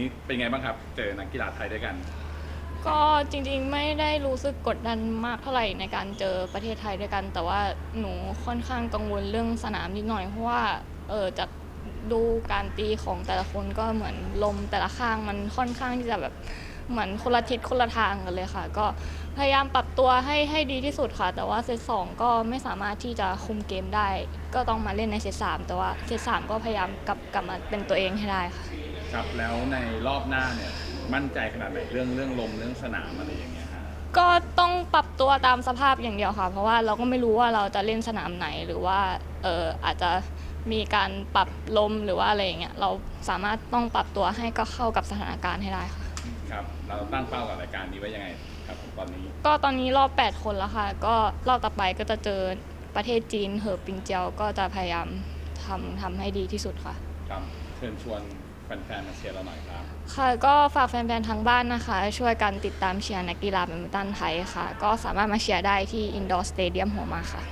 นี้เป็นไงบ้างครับ เจอนักกีฬาไทยด้วยกัน ก็จริงๆไม่ได้รู้สึกกดดันมากเท่าไหร่ในการเจอประเทศไทยด้วยกัน แต่ว่าหนูค่อนข้างกังวลเรื่องสนามนิดหน่อยเพราะว่าเออจากดูการตีของแต่ละคนก็เหมือนลมแต่ละข้างมันค่อนข้างที่จะแบบเหมือนคนละทิศคนละทางกันเลยค่ะ ก็พยายามปรับตัวให้ให้ดีที่สุดค่ะ แต่ว่าเซตสองก็ไม่สามารถที่จะคุมเกมได้ ก็ต้องมาเล่นในเซตสามแต่ว่าเซตสามก็พยายามกลับกลับมาเป็นตัวเองให้ได้ค่ะ ครับแล้วในรอบหน้าเนี่ยมั่นใจขนาดไหนเรื่องเรื่องลมเรื่องสนามอะไรอย่างเงี้ยฮะก็ต้องปรับตัวตามสภาพอย่างเดียวค่ะ เพราะว่าเราก็ไม่รู้ว่าเราจะเล่นสนามไหนหรือว่าเอออาจจะมีการปรับลมหรือว่าอะไรอย่างเงี้ยเราสามารถต้องปรับตัวให้ก็เข้ากับสถานการณ์ให้ได้ค่ะ ครับ เราตั้งเป้ากับรายการนี้ไว้ยังไงครับตอนนี้ก็ตอนนี้รอบ 8 คนแล้วค่ะ ก็รอบต่อไปก็จะเจอประเทศจีนเหอปิงเจียวก็จะพยายามทำทำให้ดีที่สุดค่ะ ครับเชิญชวน แฟนๆมาเชียร์เราหน่อยครับ ค่ะก็ฝากแฟนๆทางบ้านนะคะ ช่วยกันติดตามเชียร์นักกีฬาแบดมินตันไทยค่ะ ก็สามารถมาเชียร์ได้ที่อินดอร์สเตเดียมหัวมาค่ะ